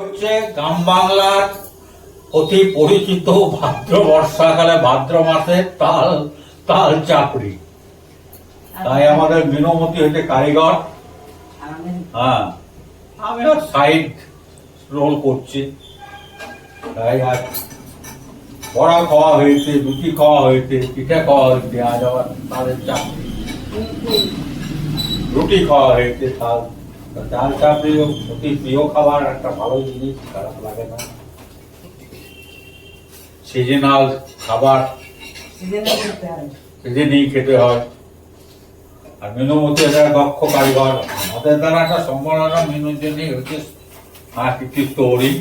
হচ্ছে গ্রাম বাংলার অতি পরিচিত ভাদ্র বর্ষাকালে ভাদ্র মাসে তাল তাল চাপড়ি। তাই আমাদের মিনমতি হচ্ছে কারিগর। হ্যাঁ আমিও সাইড রোল করছি। তাই আজ বড়া খাওয়া হয়েছে লুচি খাওয়া হয়েছে, পিঠে খাওয়া হয়েছে, আজ আবার চাপড়ি। রুটি খাওয়া হয়েছে, তাল। ডাল চাপড়ি অতি প্রিয় খাবার একটা ভালো জিনিস খারাপ লাগে না। সিজনাল খাবার সিজনেই খেতে হয়। আর মিনুমতি একটা দক্ষ কারিগর। আমাদের দ্বারা একটা সম্ভাবনা মিনুর জন্যই হচ্ছে আর কৃতিত্ব ওরই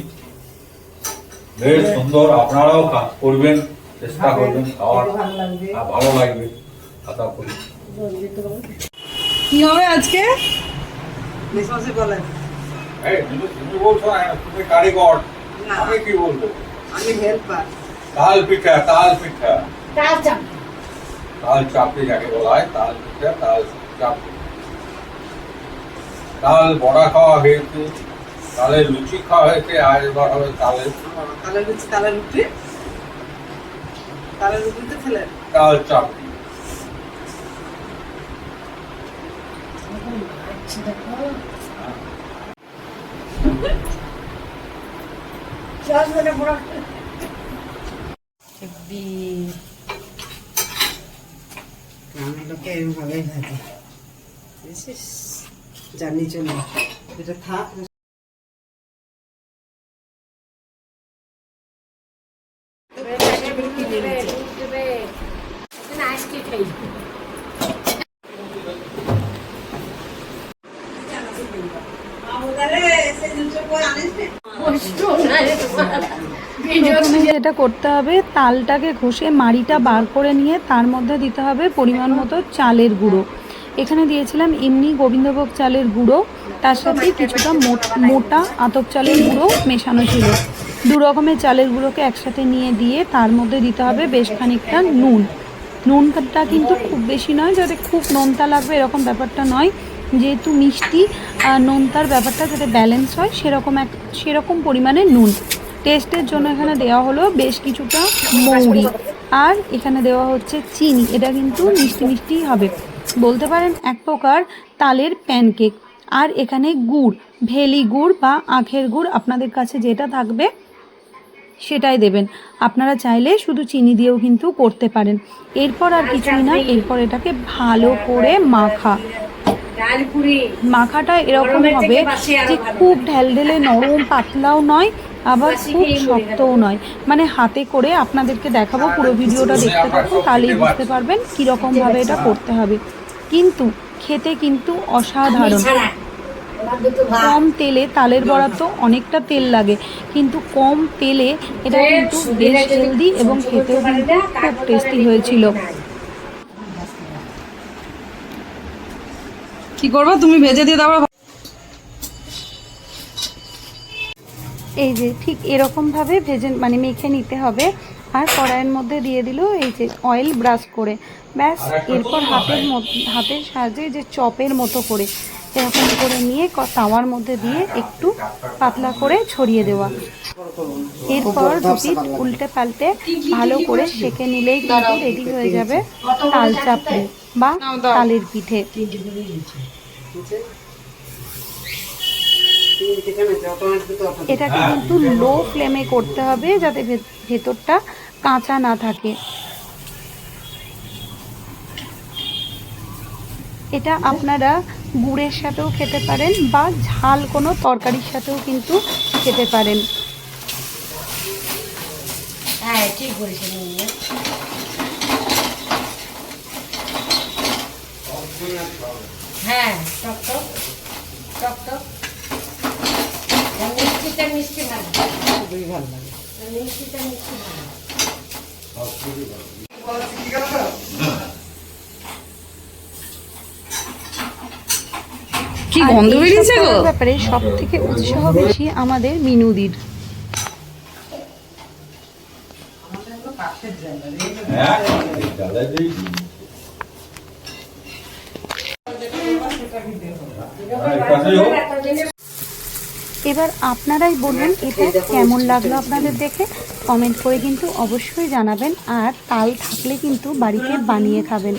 বেশ সুন্দর আপনারাও কাজ করবেন চেষ্টা করবেন খাওয়ার। আর ভালো লাগবে আশা করি। কি হবে আজকে? এই, তুমি বলছো তুমি কারিগর। আমি কি বলব? আমি হেল্পার। তাল পিঠা তাল পিঠা। তাল চাপ। তাল চাপড়ি যাকে বলা হয় তাল পিঠা তাল চাপড়ি। তাল বড়া খাওয়া হয়েছে তালের লুচি খাওয়া হয়েছে আর এবার হবে তালের তালের রুটি তালের রুটি? তালের রুটিতে খেলেন? তাল চাপড়ি। আচ্ছা দেখো মানে লোকে এরকমভাবেই ভাজে বুঝেছিস জানি চলে এটা থাক আজকে খাই যেটা করতে হবে, তালটাকে ঘষে মাড়িটা বার করে নিয়ে তার মধ্যে দিতে হবে পরিমাণ মতো চালের গুঁড়ো। এখানে দিয়েছিলাম এমনি গোবিন্দভোগ চালের গুঁড়ো, তার সাথে কিছুটা মোট- আতপ চালের গুঁড়ো মেশানো ছিল। দু রকমের চালের গুঁড়োকে একসাথে নিয়ে দিয়ে তার মধ্যে দিতে হবে বেশ খানিকটা নুন। নুনটা কিন্তু খুব বেশি নয় যাতে খুব নোনতা লাগবে এরকম ব্যাপারটা নয়। যেহেতু মিষ্টি নোনতার ব্যাপারটা যাতে ব্যালেন্স হয়, সেরকম এক, সেরকম পরিমাণে নুন। টেস্টের জন্য এখানে দেওয়া হলো বেশ কিছুটা মৌরি। আর এখানে দেওয়া হচ্ছে চিনি। এটা কিন্তু মিষ্টি মিষ্টি হবে। বলতে পারেন এক প্রকার তালের প্যানকেক আর এখানে গুড়, ভেলি গুড় বা আখের গুড় আপনাদের কাছে যেটা থাকবে, সেটাই দেবেন। আপনারা চাইলে শুধু চিনি দিয়েও কিন্তু করতে পারেন। এরপর আর কিছুই না, এরপর এটাকে ভালো করে মাখা। মাখাটা এরকম হবে যে খুব ঢেলঢেলে নরম পাতলাও নয় আবার খুব শক্তও নয়। মানে হাতে করে আপনাদেরকে দেখাবো পুরো ভিডিওটা দেখতে থাকুন তাহলেই বুঝতে পারবেন কীরকমভাবে এটা করতে হবে। কিন্তু খেতে কিন্তু অসাধারণ। কম তেলে তালের বড়া তো অনেকটা তেল লাগে কিন্তু কম তেলে এটা কিন্তু বেশ হেলদি এবং খেতেও কিন্তু খুব টেস্টি হয়েছিল। কি করব? তুমি ভেজে দিয়ে দাও এই যে ঠিক এরকম ভাবে ভেজে মানে মেখে নিতে হবে। আর কড়াইয়ের মধ্যে দিয়ে দিল এই যে অয়েল ব্রাশ করে। ব্যাস এরপর হাতের মধ্যে হাতের সাহায্যে যে চপের মতো করে। এরকম করে নিয়ে তাওয়ার মধ্যে দিয়ে একটু পাতলা করে ছড়িয়ে দেওয়া। এরপর দুটি উল্টে পাল্টে ভালো করে সেকে নিলেই কিন্তু রেডি হয়ে যাবে তাল চাপড়ি বা তালের পিঠে। এটাকে কিন্তু লো ফ্লেমে করতে হবে যাতে ভেতরটা কাঁচা না থাকে। এটা আপনারা গুড়ের সাথেও খেতে পারেন বা ঝাল কোনো তরকারির সাথেও কিন্তু খেতে পারেন। হ্যাঁ ঠিক বলেছেন হ্যাঁ টক টক টক টক। মিষ্টিটা মিষ্টি ভালো খুবই ভালো লাগে। মিষ্টিটা মিষ্টি ভালো। কি গন্ধ বেরিয়েছে গো? ব্যাপারে সব থেকে উৎসাহ বেশি আমাদের মিনুদির। এবার আপনারাই বলুন এটা কেমন লাগল আপনাদের দেখে? কমেন্ট করে কিন্তু অবশ্যই জানাবেন আর তাল থাকলে কিন্তু বাড়িতে বানিয়ে খাবেন।